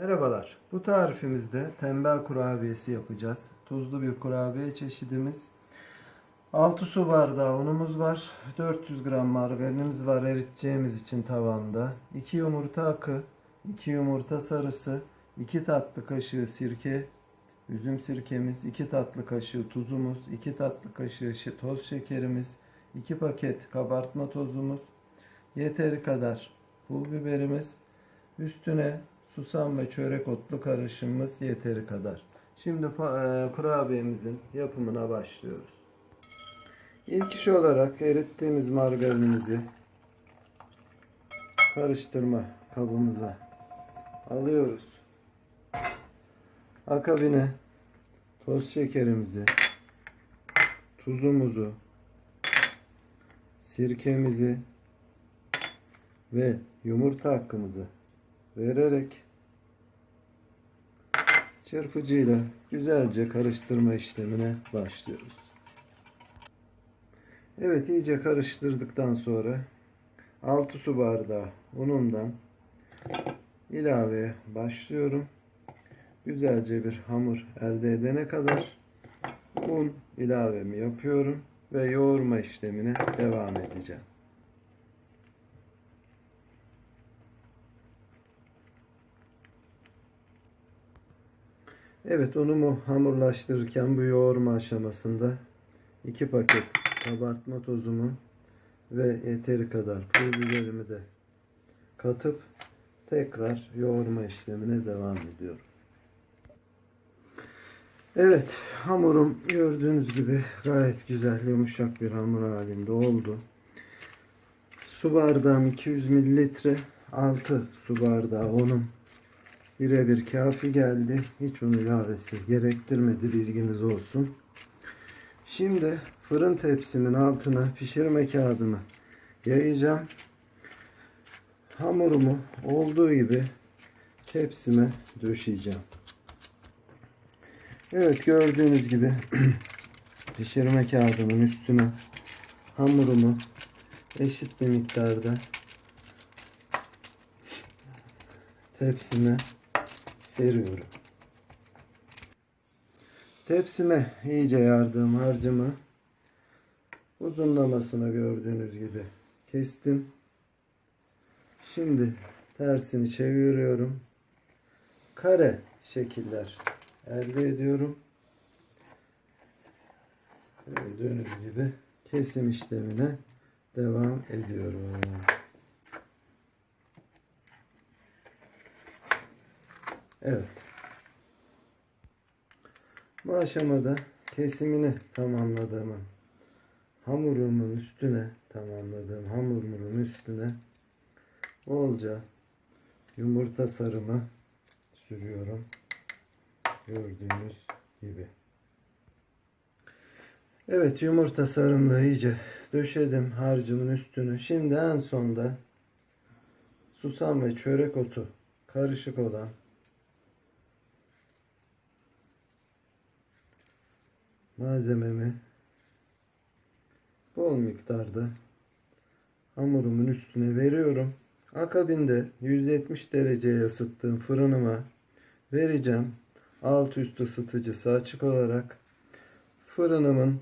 Merhabalar. Bu tarifimizde tembel kurabiyesi yapacağız. Tuzlu bir kurabiye çeşidimiz. 6 su bardağı unumuz var. 400 gram margarinimiz var eriteceğimiz için tavanda. 2 yumurta akı, 2 yumurta sarısı, 2 tatlı kaşığı sirke, üzüm sirkemiz, 2 tatlı kaşığı tuzumuz, 2 tatlı kaşığı toz şekerimiz, 2 paket kabartma tozumuz, yeteri kadar pul biberimiz, üstüne susam ve çörek otlu karışımımız yeteri kadar. Şimdi e, kurabiyemizin yapımına başlıyoruz. İlk iş olarak erittiğimiz margarinimizi karıştırma kabımıza alıyoruz. Akabine toz şekerimizi, tuzumuzu, sirkemizi ve yumurta hakkımızı vererek çırpıcıyla güzelce karıştırma işlemine başlıyoruz. Evet iyice karıştırdıktan sonra 6 su bardağı unumdan ilaveye başlıyorum. Güzelce bir hamur elde edene kadar un ilavemi yapıyorum ve yoğurma işlemine devam edeceğim. Evet unumu hamurlaştırırken bu yoğurma aşamasında 2 paket kabartma tozumu ve yeteri kadar pul biberimi de katıp tekrar yoğurma işlemine devam ediyorum. Evet hamurum gördüğünüz gibi gayet güzel yumuşak bir hamur halinde oldu. Su bardağım 200 mililitre 6 su bardağı unum birebir kafi geldi. Hiç un ilavesi gerektirmedi bilginiz olsun. Şimdi fırın tepsimin altına pişirme kağıdını yayacağım. Hamurumu olduğu gibi tepsime döşeyeceğim. Evet gördüğünüz gibi pişirme kağıdımın üstüne hamurumu eşit bir miktarda tepsime seriyorum. Tepsime iyice yardığım harcımı uzunlamasına gördüğünüz gibi kestim. Şimdi tersini çeviriyorum. Kare şekiller elde ediyorum. Gördüğünüz gibi kesim işlemine devam ediyorum. Evet. Bu aşamada kesimini tamamladığımı hamurumun üstüne tamamladığım hamurumun üstüne bolca yumurta sarımı sürüyorum. Gördüğünüz gibi. Evet yumurta sarımla iyice döşedim harcımın üstünü. Şimdi en sonda susam ve çörek otu karışık olan malzememi bol miktarda hamurumun üstüne veriyorum. Akabinde 170 dereceye ısıttığım fırınıma vereceğim. Alt üst ısıtıcısı açık olarak fırınımın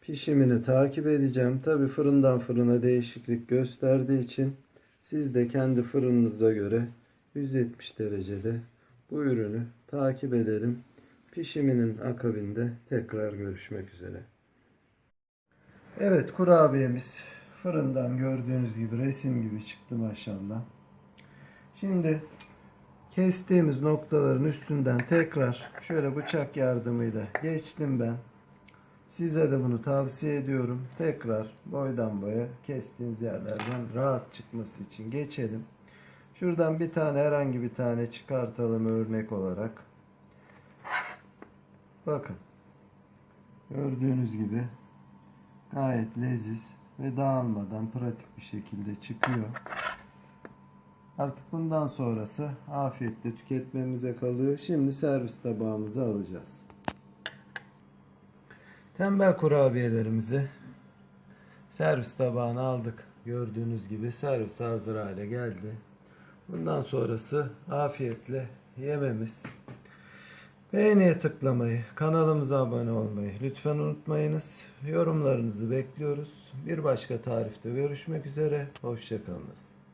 pişimini takip edeceğim. Tabi fırından fırına değişiklik gösterdiği için siz de kendi fırınınıza göre 170 derecede bu ürünü takip edelim. Pişiminin akabinde tekrar görüşmek üzere. Evet kurabiyemiz fırından gördüğünüz gibi resim gibi çıktı maşallah. Şimdi kestiğimiz noktaların üstünden tekrar şöyle bıçak yardımıyla geçtim ben. Size de bunu tavsiye ediyorum. Tekrar boydan boya kestiğiniz yerlerden rahat çıkması için geçelim. Şuradan bir tane herhangi bir tane çıkartalım örnek olarak. Bakın. Gördüğünüz gibi gayet leziz ve dağılmadan pratik bir şekilde çıkıyor. Artık bundan sonrası afiyetle tüketmemize kalıyor. Şimdi servis tabağımıza alacağız. Tembel kurabiyelerimizi servis tabağına aldık. Gördüğünüz gibi servis hazır hale geldi. Bundan sonrası afiyetle yememiz. Beğeniye tıklamayı, kanalımıza abone olmayı lütfen unutmayınız. Yorumlarınızı bekliyoruz. Bir başka tarifte görüşmek üzere. Hoşçakalınız.